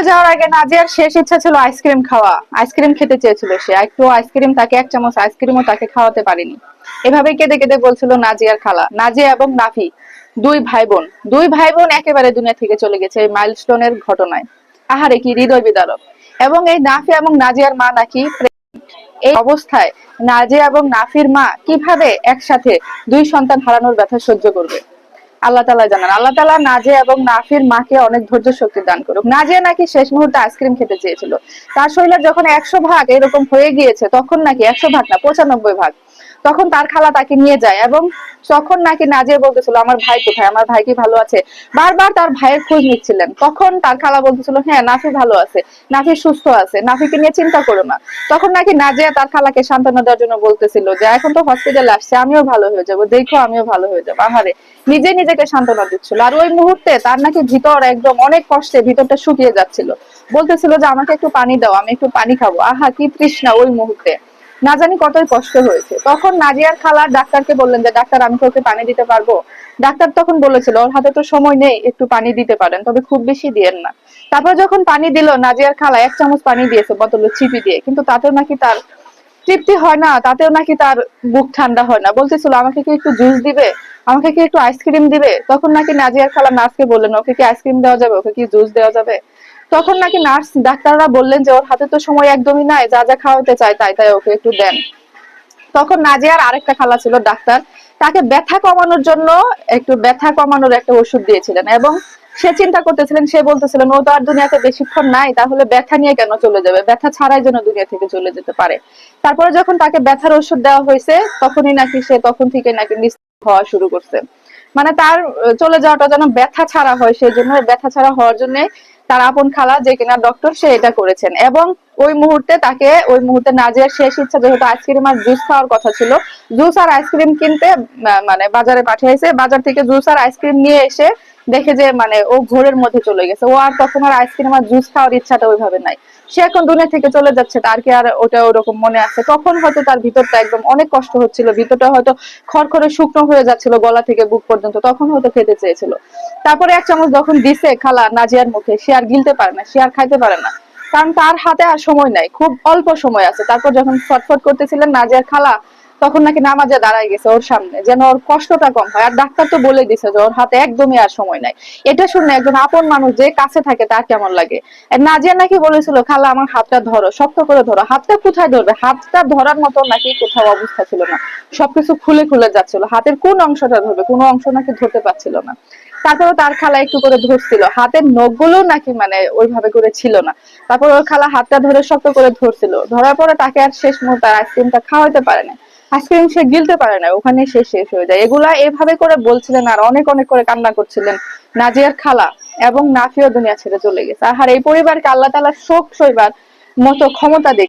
চলে যাওয়ার আগে নাজিয়ার শেষ ইচ্ছা ছিল আইসক্রিম খাওয়া। আইসক্রিম খেতে চেয়েছিল সে। একটু আইসক্রিম তাকে এক চামচ আইসক্রিমও তাকে খাওয়াতে পারেনি। এভাবে কেঁদে কেঁদে বলছিল নাজিয়ার খালা। নাজিয়া এবং নাফি, দুই ভাই বোন দুই ভাই বোন একেবারে দুনিয়া থেকে চলে গেছে এই মাইলস্টোনের ঘটনায়। আহারে, কি হৃদয় বিদারক। এবং এই নাফি এবং নাজিয়ার মা নাকি এই অবস্থায় নাজিয়া এবং নাফির মা কীভাবে একসাথে দুই সন্তান হারানোর ব্যথা সহ্য করবে? আল্লাহ তালা জানান। আল্লাহ তালা নাজিয়া এবং নাফির মাকে অনেক ধৈর্য শক্তি দান করুক। নাজিয়া নাকি শেষ মুহূর্তে আইসক্রিম খেতে চেয়েছিল। তার শরীরের যখন একশো ভাগ এরকম হয়ে গিয়েছে, তখন নাকি একশো ভাগ না, পঁচানব্বই ভাগ। তখন তার খালা তাকে নিয়ে যায় এবং তখন নাকি নাজিয়া বলতেছিল, আমার ভাই কোথায়? আমার ভাই কি ভালো আছে? বারবার তার ভাইয়ের খোঁজ নিচ্ছিলেন। তখন তার খালা বলতেছিল হ্যাঁ নাফি ভালো আছে। নাফি সুস্থ আছে। নাফিকে নিয়ে চিন্তা করো না। তখন নাকি নাজিয়া তার খালাকে সান্ত্বনা দেওয়ার জন্য বলতেছিল যে, এখন তো হসপিটালে আসছে, আমিও ভালো হয়ে যাব। দেখো, আমিও ভালো হয়ে যাব। আহারে, নিজে নিজেকে সান্ত্বনা দিচ্ছিল। আর ওই মুহূর্তে তার নাকি ভিতর একদম অনেক কষ্টে ভিতরটা শুকিয়ে যাচ্ছিল। বলতেছিল যে, আমাকে একটু পানি দাও, আমি একটু পানি খাব। আহা, কি তৃষ্ণা ওই মুহূর্তে। না জানি কতই কষ্ট হয়েছে। তখন নাজিয়ার খালা ডাক্তারকে বললেন যে, ডাক্তার, আমি কি ওকে পানি দিতে পারব? ডাক্তার তখন বলেছিল, ওর হাতে তো সময় নেই, একটু পানি দিতে পারেন, তবে খুব বেশি দিয়েন না। তারপর যখন পানি দিল, নাজিয়ার খালা এক চামচ পানি দিয়েছে, বোতলে চিপি দিয়ে, কিন্তু তাতেও নাকি তার তৃপ্তি হয় না, তাতেও নাকি তার বুক ঠান্ডা হয় না। বলতেছিল, আমাকে কি একটু জুস দিবে? আমাকে কি একটু আইসক্রিম দিবে? তখন নাকি নাজিয়ার খালা নার্সকে বললেন, ওকে কি আইসক্রিম দেওয়া যাবে? ওকে কি জুস দেওয়া যাবে? তখন নাকি নার্স, ডাক্তাররা বললেন যে ওর হাতে তো সময় একদমই নাই, যা যা খাওয়াতে চায় তাই তাই ওকে একটু দেন। তখন নাজিয়ার আরেকটা খালা ছিল ডাক্তার, তাকে ব্যথা কমানোর জন্য একটু ব্যথা কমানোর একটা ওষুধ দিয়েছিলেন এবং সে চিন্তা করতেছিলেন, সে বলতেছিলেন, ও তো আর দুনিয়াতে বেশিক্ষণ নাই, তাহলে ব্যথা নিয়ে কেন চলে যাবে? ব্যথা ছাড়াই যেন দুনিয়া থেকে চলে যেতে পারে। তারপরে যখন তাকে ব্যথার ওষুধ দেওয়া হয়েছে, তখনই নাকি সে তখন থেকে নাকি নিস্তেজ হওয়া শুরু করছে। মানে তার চলে যাওয়াটা যেন ব্যথা ছাড়া হয়, সেই জন্য ব্যথা ছাড়া হওয়ার জন্য তার আপন খালা যে কিনা ডক্টর সে এটা করেছেন। এবং ওই মুহূর্তে তাকে, ওই মুহূর্তে নাজিয়ার শেষ ইচ্ছা যেহেতু আইসক্রিম আর জুস খাওয়ার কথা ছিল জুস আর আইসক্রিম কিনতে মানে বাজারে পাঠিয়েছে। বাজার থেকে জুস আর আইসক্রিম নিয়ে এসে দেখে যে মানে ও ঘোরের মধ্যে চলে গেছে। ও আর তখন আর আইসক্রিম আর জুস খাওয়ার ইচ্ছাটা ওইভাবে নাই। সে এখন দুনিয়া থেকে চলে যাচ্ছে, তার কি আর ওটা ওরকম মনে আছে? তখন হয়তো তার ভিতরটা একদম অনেক কষ্ট হচ্ছিল, ভিতরটা হয়তো খড়খড়ে শুকনো হয়ে যাচ্ছিল গলা থেকে বুক পর্যন্ত, তখন হয়তো খেতে চেয়েছিল। তারপরে এক চামচ যখন দিছে খালা নাজিয়ার মুখে, সে আর গিলতে পারে না, সে আর খাইতে পারে না। কারণ তার হাতে আর সময় নাই, খুব অল্প সময় আছে। তারপর যখন ফটফট করতেছিলেন নাজিয়ার খালা তখন নাকি নামাজে দাঁড়ায় গেছে ওর সামনে, যেন ওর কষ্টটা কম হয়। আর ডাক্তার তো বলে দিছে যে ওর হাতে একদমই আর সময় নাই। এটা শুনে একজন আপন মানুষ যে কাছে থাকে তার কেমন লাগে? নাজিয়া নাকি বলেছিল, খালা, আমার হাতটা ধরো, শক্ত করে ধরো। হাতটা কোথায় ধরবে? হাতটা ধরার মতো নাকি কোথাও অবস্থা ছিল না। সবকিছু খুলে খুলে যাচ্ছিল। হাতের কোন অংশটা ধরবে? কোনো অংশ নাকি ধরতে পারছিল না। তারপরে তার খালা একটু করে ধরছিল। হাতের নখগুলো নাকি মানে ওইভাবে করে ছিল না। তারপর ওর খালা হাতটা ধরে শক্ত করে ধরছিল। ধরার পরে তাকে আর শেষ মুহূর্তে আইসক্রিমটা খাওয়াইতে পারে না আইসক্রিম সে গিলতে পারে না, ওখানে সে শেষ হয়ে যায়। এগুলা এভাবে করে বলছিলেন আর অনেক অনেক করে কান্না করছিলেন নাজিয়ার খালা এবং নাফিও দুনিয়া ছেড়ে চলে গেছে। আর এই পরিবারকে আল্লাহ তালা শোক সইবার মতো ক্ষমতা দেখ